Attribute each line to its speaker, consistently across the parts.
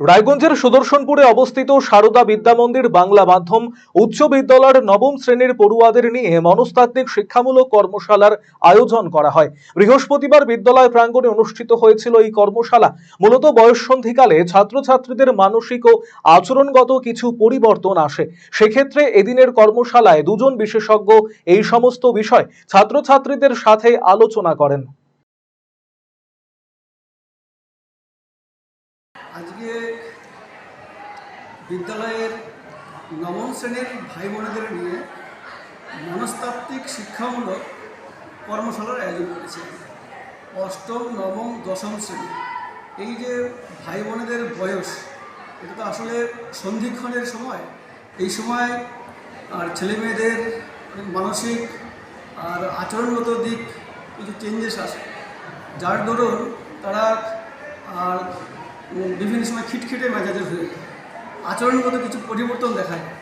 Speaker 1: রায়গঞ্জের সুদর্শনপুরে অবস্থিত সারদা বিদ্যামন্দির বাংলা মাধ্যম উচ্চ বিদ্যালয়ের নবম শ্রেণির পড়ুয়াদের নিয়ে মনস্তাত্ত্বিক শিক্ষামূলক কর্মশালার আয়োজন করা হয়। বৃহস্পতিবার বিদ্যালয় প্রাঙ্গণে অনুষ্ঠিত হয়েছিল এই কর্মশালা। মূলত বয়ঃসন্ধিকালে ছাত্রছাত্রীদের মানসিক ও আচরণগত কিছু পরিবর্তন আসে। সেক্ষেত্রে এদিনের কর্মশালায় দুজন বিশেষজ্ঞ এই সমস্ত বিষয় ছাত্রছাত্রীদের সাথে আলোচনা করেন।
Speaker 2: আজকে বিদ্যালয়ের নবম শ্রেণির ভাই বোনেদের নিয়ে মনস্তাত্ত্বিক শিক্ষামূলক কর্মশালার আয়োজন করেছে। অষ্টম, নবম, দশম শ্রেণি। এই যে ভাই বোনেদের বয়স, এটা তো আসলে সন্ধিক্ষণের সময়। এই সময় আর ছেলে মেয়েদের মানসিক আর আচরণগত দিক কিছু চেঞ্জেস আসে। যার দরুন তারা বিভিন্ন সময় খিটখিটে মেজাজের হয়ে আচরণগত কিছু পরিবর্তন দেখা যায়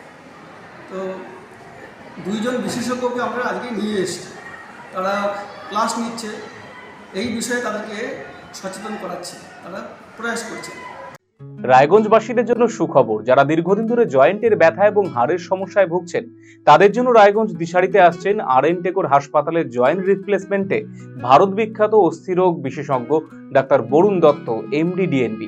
Speaker 2: তো দুইজন বিশেষজ্ঞকে আমরা আজকে নিয়ে এসেছি। তারা ক্লাস নিচ্ছে। এই বিষয়ে তাদেরকে সচেতন করাচ্ছে। তারা প্রয়াস করছে।
Speaker 3: রায়গঞ্জবাসীদের জন্য সুখবর, যারা দীর্ঘদিন ধরে জয়েন্টের ব্যথা এবং হাড়ের সমস্যায় ভুগছেন, তাদের জন্য রায়গঞ্জ দিশারিতে আসছেন আর এন টেকোর হাসপাতালের জয়েন্ট রিপ্লেসমেন্টে ভারত বিখ্যাত অস্থিরোগ বিশেষজ্ঞ doctor Barun Dutta, MD DNB.